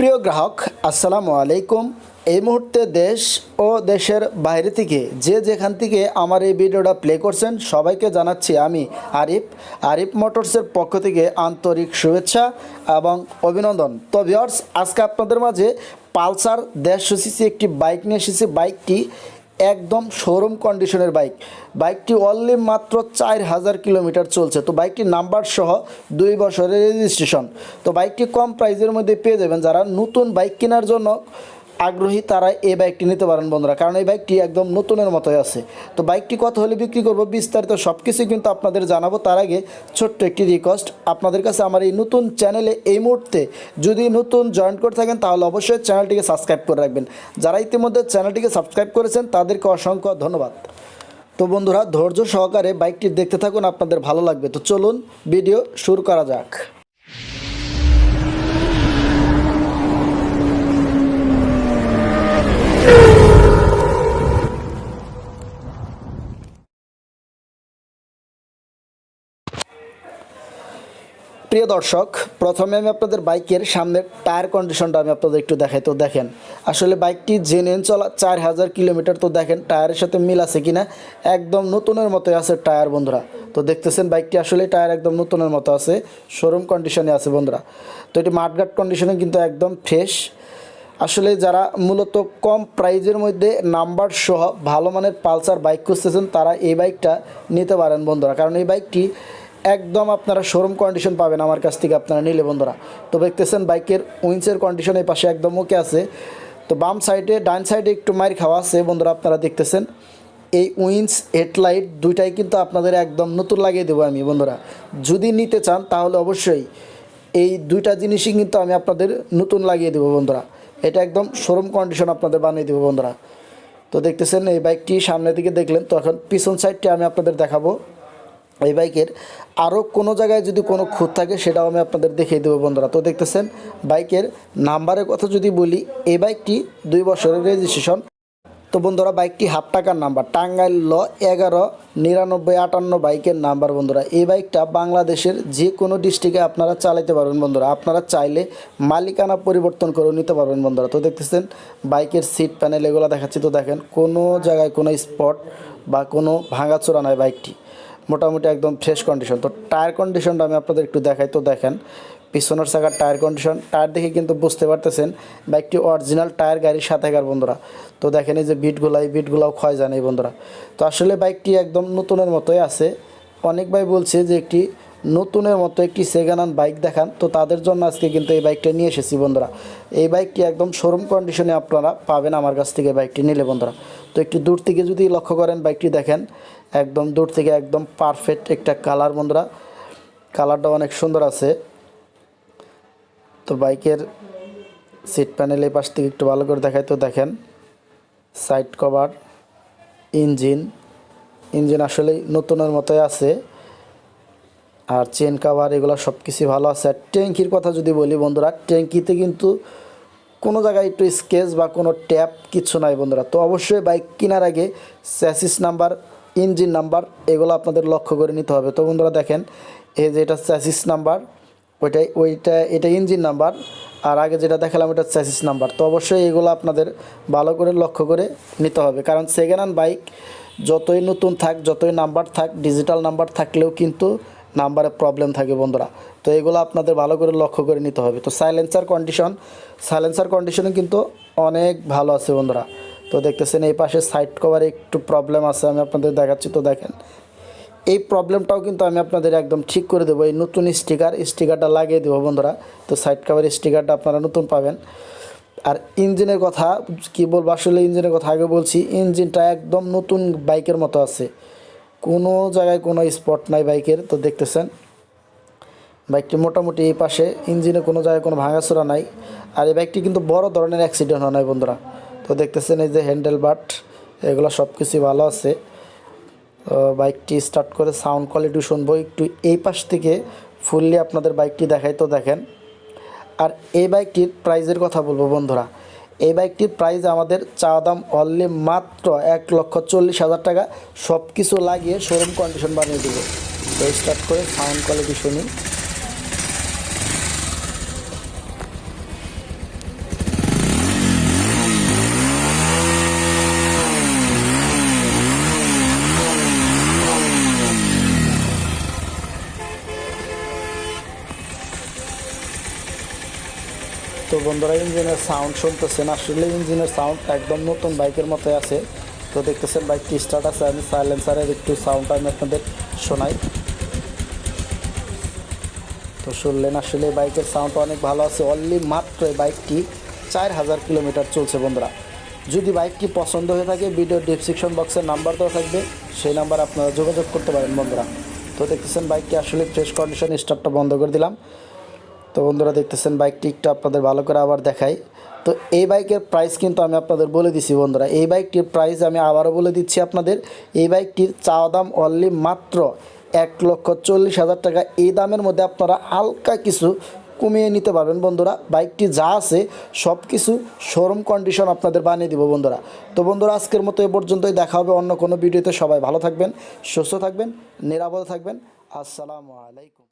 প্রিয় গ্রাহক, আসসালামু আলাইকুম। এই মুহূর্তে দেশ ও দেশের বাইরে থেকে যে যেখান থেকে আমার এই ভিডিওটা প্লে করছেন, সবাইকে জানাচ্ছি আমি আরিফ। আরিফ মোটরসের পক্ষ থেকে আন্তরিক শুভেচ্ছা এবং অভিনন্দন। তো ভিওর্স আজকে আপনাদের মাঝে পালসার দেড়শো সিসি একটি বাইক নিয়ে এসেছি। বাইকটি একদম শোরুম কন্ডিশনের বাইক বাইকটি অনলি মাত্র চার হাজার কিলোমিটার চলছে। তো বাইকটির নাম্বার সহ দুই বছরের রেজিস্ট্রেশন তো বাইকটি কম প্রাইসের মধ্যে পেয়ে যাবেন যারা নতুন বাইক কেনার জন্য আগ্রহী তারা এই বাইকটি নিতে পারেন বন্ধুরা। কারণ এই বাইকটি একদম নতুনের মতোই আছে। তো বাইকটি কত হলে বিক্রি করব বিস্তারিত সব কিছুই কিন্তু আপনাদের জানাব। তার আগে ছোট্ট একটি রিকোয়েস্ট আপনাদের কাছে আমার এই নতুন চ্যানেলে এই মুহূর্তে যদি নতুন জয়েন করে থাকেন, তাহলে অবশ্যই চ্যানেলটিকে সাবস্ক্রাইব করে রাখবেন। যারা ইতিমধ্যে চ্যানেলটিকে সাবস্ক্রাইব করেছেন, তাদেরকে অসংখ্য ধন্যবাদ। তো বন্ধুরা, ধৈর্য সহকারে বাইকটি দেখতে থাকুন, আপনাদের ভালো লাগবে। তো চলুন ভিডিও শুরু করা যাক। প্রিয় দর্শক, প্রথমে আমি আপনাদের বাইকের সামনের টায়ার কন্ডিশনটা আমি আপনাদের একটু দেখাই। তো দেখেন, আসলে বাইকটি জেনুইন চলা চার হাজার কিলোমিটার। তো দেখেন, টায়ারের সাথে মিল আছে কিনা? একদম নতুনের মতোই আছে টায়ার, বন্ধুরা। তো দেখতেছেন বাইকটি আসলে টায়ার একদম নতুনের মতো আছে, শোরুম কন্ডিশনে আছে, বন্ধুরা। তো এটি মাঠঘাট কন্ডিশনে কিন্তু একদম ফ্রেশ। আসলে যারা মূলত কম প্রাইজের মধ্যে নাম্বার সহ ভালো মানের পালসার বাইক খুঁজতেছেন, তারা এই বাইকটা নিতে পারেন, বন্ধুরা। কারণ এই বাইকটি একদম আপনারা শোরুম কন্ডিশন পাবেন আমার কাছ থেকে আপনারা নিলে বন্ধুরা। তো দেখতেছেন বাইকের উইন্সের কন্ডিশন এই পাশে একদম ওকে আছে। তো বাম সাইডে ডান সাইডে একটু মার খাওয়া আছে, বন্ধুরা আপনারা দেখতেছেন। এই উইন্স হেডলাইট দুইটাই কিন্তু আপনাদের একদম নতুন লাগিয়ে দেবো আমি, বন্ধুরা। যদি নিতে চান তাহলে অবশ্যই এই দুইটা জিনিসই কিন্তু আমি আপনাদের নতুন লাগিয়ে দেবো, বন্ধুরা। এটা একদম শোরুম কন্ডিশন আপনাদের বানিয়ে দেবো, বন্ধুরা। তো দেখতেছেন এই বাইকটি সামনের দিকে দেখলেন, তো এখন পিছন সাইডটি আমি আপনাদের দেখাবো। এই বাইকের আরও কোনো জায়গায় যদি কোনো খুঁত থাকে, সেটাও আমি আপনাদের দেখিয়ে দেবো বন্ধুরা। তো দেখতেছেন, বাইকের নাম্বারের কথা যদি বলি, এই বাইকটি দুই বছরের রেজিস্ট্রেশন তো বন্ধুরা, বাইকটি হাফ টাকার নাম্বার, টাঙ্গাইল ল এগারো নিরানব্বই আটান্ন বাইকের নাম্বার বন্ধুরা। এই বাইকটা বাংলাদেশের যে কোনো ডিস্ট্রিক্টে আপনারা চালাতে পারবেন বন্ধুরা। আপনারা চাইলে মালিকানা পরিবর্তন করে নিতে পারবেন বন্ধুরা। তো দেখতেছেন, বাইকের সিট প্যানেল এগুলো দেখাচ্ছি। তো দেখেন, কোনো জায়গায় কোনো স্পট বা কোনো ভাঙাচোরা নয় বাইকটি। মোটামুটি একদম ফ্রেশ কন্ডিশন তো টায়ার কন্ডিশনটা আমি আপনাদের একটু দেখাই। তো দেখেন, পিছনের চাকার টায়ার কন্ডিশন টায়ার দেখে কিন্তু বুঝতে পারতেছেন বাইকটি অরিজিনাল টায়ার গাড়ির সাথেকার বন্ধুরা। তো দেখেন এই যে বিটগুলো এই বিটগুলাও ক্ষয় যায় না এই বন্ধুরা। তো আসলে বাইকটি একদম নতুনের মতোই আছে। অনেক ভাই বলছে যে একটি নতুনের মতো একটি হ্যান্ড বাইক দেখান। তো তাদের জন্য আজকে কিন্তু এই বাইকটা নিয়ে এসেছি বন্ধুরা। এই বাইকটি একদম শোরুম কন্ডিশনে আপনারা পাবেন আমার কাছ থেকে বাইকটি নিলে বন্ধুরা। তো একটু দূর থেকে যদি লক্ষ্য করেন বাইকটি দেখেন, একদম দূর থেকে একদম পারফেক্ট একটা কালার বন্ধুরা। কালারটা অনেক সুন্দর আছে। তো বাইকের সিট প্যানেল এই পাশ থেকে একটু ভালো করে দেখায় তো দেখেন সাইড কভার ইঞ্জিন ইঞ্জিন আসলেই নতুনের মতোই আছে। আর চেন কাভার এগুলো সব কিছুই ভালো আছে। আর ট্যাঙ্কির কথা যদি বলি বন্ধুরা, ট্যাঙ্কিতে কিন্তু কোনো জায়গায় একটু স্কেচ বা কোনো ট্যাপ কিছু নাই বন্ধুরা। তো অবশ্যই বাইক কেনার আগে স্যাসিস নাম্বার ইঞ্জিন নাম্বার এগুলো আপনাদের লক্ষ্য করে নিতে হবে। তো বন্ধুরা দেখেন, এই যে এটা স্যাসিস নাম্বার ওইটাই, ওইটা, এটা ইঞ্জিন নাম্বার আর আগে যেটা দেখালাম এটা স্যাসিস নাম্বার তো অবশ্যই এগুলো আপনাদের ভালো করে লক্ষ্য করে নিতে হবে। কারণ সেকেন্ড হ্যান্ড বাইক যতই নতুন থাক, যতই নাম্বার থাক ডিজিটাল নাম্বার থাকলেও কিন্তু নাম্বারে প্রবলেম থাকে বন্ধুরা। তো এগুলো আপনাদের ভালো করে লক্ষ্য করে নিতে হবে। তো সাইলেন্সার কন্ডিশন সাইলেন্সার কন্ডিশনে কিন্তু অনেক ভালো আছে বন্ধুরা। তো দেখতেছেন এই পাশে সাইড কভারে একটু প্রবলেম আছে, আমি আপনাদের দেখাচ্ছি। তো দেখেন, এই প্রবলেমটাও কিন্তু আমি আপনাদের একদম ঠিক করে দেবো। এই নতুন স্টিকার স্টিকারটা লাগিয়ে দেবো বন্ধুরা। তো সাইড কভার স্টিকারটা আপনারা নতুন পাবেন। আর ইঞ্জিনের কথা কি বলব? আসলে ইঞ্জিনের কথা আগে বলছি, ইঞ্জিনটা একদম নতুন বাইকের মতো আছে। কোনো জায়গায় কোনো স্পট নাই বাইকের, তো দেখতেছেন। বাইকটি মোটামুটি এই পাশে, ইঞ্জিনে কোনো জায়গায় কোনো ভাঙাচোরা নাই। আর এই বাইকটি কিন্তু বড় ধরনের অ্যাক্সিডেন্ট হয় নাই বন্ধুরা। তো দেখতেছেন এই যে হ্যান্ডেল বাট এগুলো সব কিছুই ভালো আছে। তো বাইকটি স্টার্ট করে সাউন্ড কোয়ালিটি শুনব, একটু এই পাশ থেকে ফুললি আপনাদের বাইকটি দেখাই তো দেখেন। আর এই বাইকটির প্রাইজের কথা বলব বন্ধুরা। এই বাইকটির প্রাইস আমাদের চা দাম অনলি মাত্র এক লক্ষ চল্লিশ হাজার টাকা। সব কিছু লাগিয়ে শোরুম কন্ডিশন বানিয়ে দেবো। তো স্টার্ট করে সাউন্ড কোয়ালিটি শুনি। তো বন্ধুরা, ইঞ্জিনের সাউন্ড শুনতেছেন। আসলে ইঞ্জিনের সাউন্ড একদম নতুন বাইকের মতোই আছে। তো দেখতেছেন বাইকটি স্টার্ট আছে। আমি সাইলেন্সারের একটু সাউন্ড আমি আপনাদের শোনাই। তো শুনলেন, আসলে বাইকের সাউন্ড অনেক ভালো আছে। অনলি মাত্র বাইকটি চার হাজার কিলোমিটার চলছে বন্ধুরা। যদি বাইকটি পছন্দ হয়ে থাকে ভিডিও ডিসক্রিপশন বক্সের নাম্বার দেওয়া থাকবে। সেই নাম্বার আপনারা যোগাযোগ করতে পারেন বন্ধুরা। তো দেখতেছেন, বাইকটি আসলে ফ্রেশ কন্ডিশন স্টার্টটা বন্ধ করে দিলাম। তো বন্ধুরা দেখতেছেন বাইকটি একটু আপনাদের ভালো করে আবার দেখাই। তো এই বাইকের প্রাইস কিন্তু আমি আপনাদের বলে দিছি বন্ধুরা। এই বাইকটির প্রাইস আমি আবারও বলে দিচ্ছি আপনাদের। এই বাইকটির চাওয়া দাম অনলি মাত্র এক লক্ষ চল্লিশ হাজার টাকা। এই দামের মধ্যে আপনারা হালকা কিছু কমিয়ে নিতে পারবেন বন্ধুরা। বাইকটি যা আছে সব কিছু শোরুম কন্ডিশন আপনাদের বানিয়ে দিব বন্ধুরা। তো বন্ধুরা, আজকের মতো এ পর্যন্তই। দেখা হবে অন্য কোনো ভিডিওতে সবাই ভালো থাকবেন, সুস্থ থাকবেন, নিরাপদে থাকবেন। আসসালামু আলাইকুম।